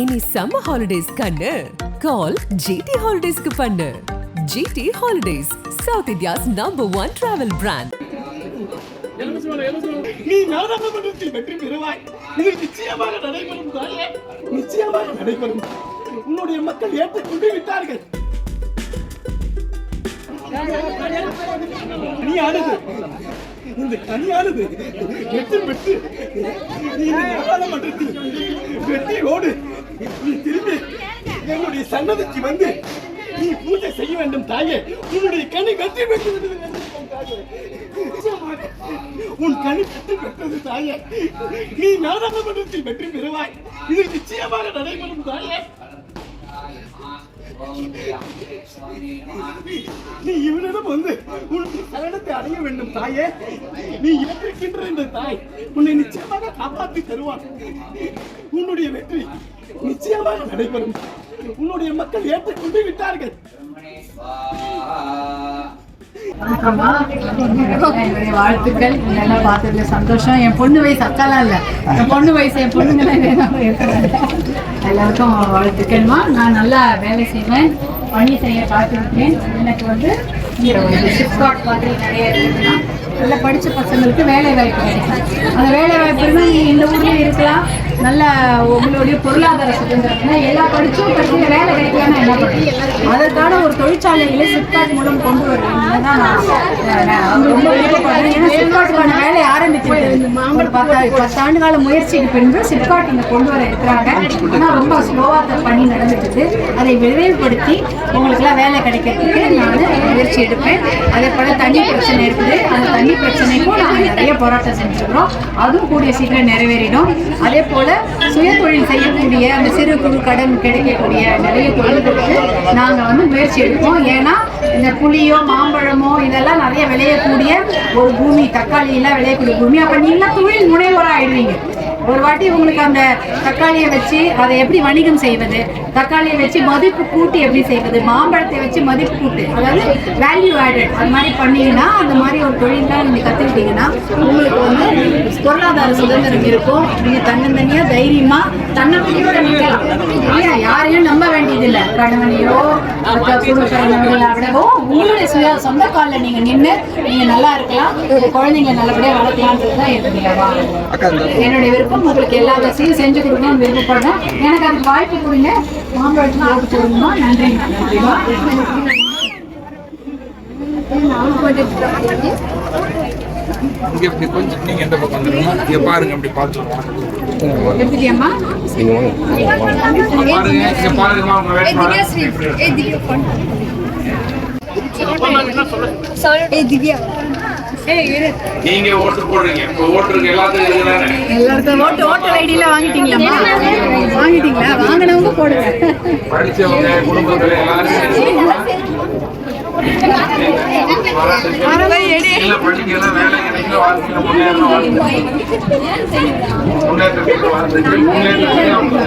Any summer holidays கண்ணு. கால் GT ஹாலிடேஸ்க்கு பண்ணு. GT holidays south India's number one travel brand நீ நாடாளுமன்றத்தில் வெற்றி பெறுவாய். இது நிச்சயமாக நடைபெறும் நிச்சயமாக நடைபெறும். உன்னுடைய மக்கள் ஏற்றுக்கொண்டு விட்டார்கள். கனியானது இந்த கனியானது வெற்றி பெற்று நீ நாடாளுமன்றத்தில் வெற்றியோடு நீ திரும்பி என்னுடைய சன்னதிக்கு வந்து நீ பூஜை செய்ய வேண்டும் தாயே. உன்னுடைய கனி வெற்றி பெற்று வேண்டும் உன் கனி வெற்றி பெற்றது தாயே. நீ நாடாளுமன்றத்தில் வெற்றி பெறுவாய். இது நிச்சயமாக நடைபெறும் தாயே. நீ இவனிடம் வந்து உன் சரணத்தை அடைய வேண்டும் தாயே. நீ ஏற்றிருக்கின்ற இந்த தாய் உன்னை நிச்சயமாக காப்பாற்றி தருவான். உன்னுடைய வெற்றி நிச்சயமாக நடைபெறும். உன்னுடைய மக்கள் ஏற்றுக்கொண்டு விட்டார்கள். வணக்கம்மா. என்னுடைய வாழ்த்துக்கள். இதெல்லாம் பார்த்ததுல சந்தோஷம். என் பொண்ணு வயசு அக்காலாம் இல்லை. என் பொண்ணு வயசு என் பொண்ணுங்களாம் எல்லாருக்கும் வாழ்த்துக்கள்மா. நான் நல்லா வேலை செய்வேன். பணி செய்ய பார்த்துருக்கேன். எனக்கு வந்து இங்கே மாதிரி நிறைய இருக்குதுன்னா நல்லா படித்த பசங்களுக்கு வேலை வாய்ப்பு கிடைக்கும். அந்த வேலை வாய்ப்பு நீங்கள் இந்த ஊர்லேயும் இருக்கலாம். நல்ல உங்களுடைய பொருளாதார சுதந்திரம்னா எல்லா படித்தும் படிச்சு வேலை கிடைக்கலன்னா என்ன பண்ணுறது? அதற்கான ஒரு தொழிற்சாலைகளை சிப்காட் மூலம் கொண்டு வருவீங்க தான் நான் நான் ரொம்ப விருப்பப்படுறேன் ஏன்னா சிப்காட்டுக்கான வேலை ஆரம்பிச்சு பார்த்தா பத்து பத்தாண்டு கால முயற்சிக்கு பின்பு சிப்காட் இங்கே கொண்டு வர இருக்கிறாங்க. ஆனால் ரொம்ப ஸ்லோவாக பண்ணி பணி நடந்துட்டு அதை விரைவுபடுத்தி உங்களுக்குலாம் வேலை கிடைக்கிறதுக்கு நான் முயற்சி எடுப்பேன். அதே போல் தண்ணி பிரச்சனை இருக்குது. அந்த தண்ணி பிரச்சனைக்கும் நாங்கள் நிறைய போராட்டம் செஞ்சுருக்கிறோம். அதுவும் கூடிய சீக்கிரம் நிறைவேறிடும். அதே போல் சுய தொழில் செய்யக்கூடிய அந்த சிறு குறு கடன் கிடைக்கக்கூடிய நிறைய தொழில்களுக்கு நாங்கள் வந்து முயற்சி எடுப்போம். ஏன்னா இந்த புளியோ மாம்பழமோ இதெல்லாம் நிறைய விளையக்கூடிய ஒரு பூமி தக்காளி எல்லாம் விளையக்கூடிய பூமி. அப்போ நீங்களாம் தொழில் முனைவோராக ஆயிடுவீங்க ஒரு வாட்டி உங்களுக்கு அந்த தக்காளியை வச்சு அதை எப்படி வணிகம் செய்வது? தக்காளியை வச்சு மதிப்பு கூட்டி எப்படி செய்வது? மாம்பழத்தை வச்சு மதிப்பு கூட்டு. அதாவது வேல்யூ ஆடட் அது மாதிரி பண்ணீங்கன்னா அந்த மாதிரி ஒரு தொழிலாம் நீங்கள் கற்றுக்கிட்டீங்கன்னா உங்களுக்கு வந்து பொருளாதார சுதந்திரம் இருக்கும். நீங்கள் தன்னந்தனியாக தைரியமாக தன்னம்பிக்கையோட நிற்கலாம் இல்லையா? யாரையும் நம்ப வேண்டியதில்லை. கணவனையோ குடும்பங்களை விடவோ உங்களுடைய சுய சொந்த காலில் நீங்கள் நின்று நீங்கள் நல்லா இருக்கலாம். குழந்தைங்களை நல்லபடியாக வளர்க்கலான்றது தான் என்னுடைய வா- விருப்பம் உங்களுக்கு எல்லா வசதியும் செஞ்சு கொடுக்கணும்னு விருப்பப்படுறேன். எனக்கு அதுக்கு வாய்ப்பு கொடுங்க. மாம்பழத்துக்கு ஓட்டு போடுங்கம்மா நன்றி. நன்றிமா இங்க இப்படி கொஞ்சம் நீங்க எந்த பக்கம் இங்க பாருங்க அப்படி பார்த்துருவோம் எடுத்துட்டியம்மா? பாருங்க இங்க பாருங்கம்மா உங்க வேட்பாளர் நீங்க ஓட்டு போடுறீங்க. இப்ப ஓட்டுருக்கு எல்லாத்துக்கும் எல்லாருக்கும் ஓட்டு ஓட்டர் ஐடியில வாங்கிட்டீங்களாம்மா? வாங்கிட்டீங்களா? வாங்கினவங்க போடுங்க. படிச்சவங்க குடும்பத்துல முன்னேற்றத்துக்கு முன்னேற்றத்துக்கு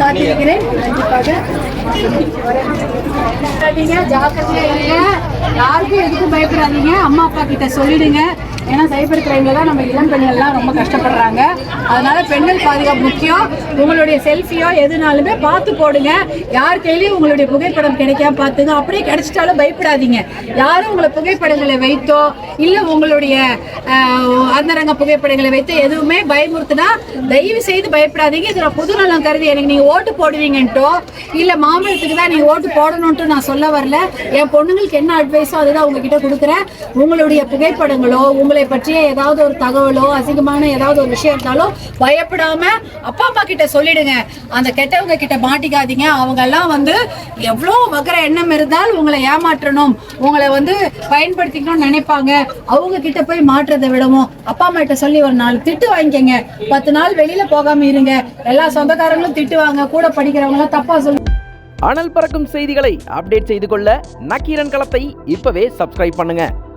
காத்திருக்கிறேன் பயப்படாதீங்க, ஜாக்கிரதையா யாருக்கும் எதுக்கும் பயப்படாதீங்க அம்மா அப்பா கிட்ட சொல்லிடுங்க ஏன்னா சைபர் கிரைம்ல தான் நம்ம இளம் பெண்கள்லாம் ரொம்ப கஷ்டப்படுறாங்க அதனால பெண்கள் பாதுகாப்பு முக்கியம் உங்களுடைய செல்ஃபியோ எதுனாலுமே பார்த்து போடுங்க. யார் கையிலயும் உங்களுடைய புகைப்படம் கிடைக்காம பார்த்துங்க. அப்படியே கிடைச்சிட்டாலும் பயப்படாதீங்க. யாரும் உங்களை புகைப்படங்களை வைத்தோ இல்லை உங்களுடைய அந்தரங்க புகைப்படங்களை வைத்து எதுவுமே பயமுறுத்துனா தயவு செய்து பயப்படாதீங்க. இதில் பொது நலம் கருதி எனக்கு நீங்கள் ஓட்டு போடுவீங்கன்ட்டோ இல்லை மாம்பழத்துக்கு தான் நீங்கள் ஓட்டு போடணும்ட்டு நான் சொல்ல வரல. என் பொண்ணுங்களுக்கு என்ன அட்வைஸோ அதுதான் உங்ககிட்ட கொடுக்குறேன். உங்களுடைய புகைப்படங்களோ உங்களை பற்றிய ஏதாவது ஒரு தகவலோ அசிங்கமான ஏதாவது ஒரு விஷயம் இருந்தாலும் பயப்படாம அப்பா அம்மா கிட்ட சொல்லிடுங்க. அந்த கெட்டவங்க கிட்ட மாட்டிக்காதீங்க. அவங்க எல்லாம் வந்து எவ்வளோ வகர எண்ணம் இருந்தால் உங்களை ஏமாற்றணும். உங்களை வந்து பயன்படுத்திக்கணும்னு நினைப்பாங்க. அவங்க கிட்ட போய் மாற்றத்தை விடவும் அப்பா அம்மா கிட்ட சொல்லி ஒரு நாள் திட்டு வாங்கிக்கங்க. பத்து நாள் வெளியில போகாம இருங்க. எல்லா சொந்தக்காரங்களும் திட்டுவாங்க கூட படிக்கிறவங்க எல்லாம் தப்பா சொல்லு அனல் பறக்கும் செய்திகளை அப்டேட் செய்து கொள்ள நக்கீரன் களத்தை இப்பவே சப்ஸ்கிரைப் பண்ணுங்க.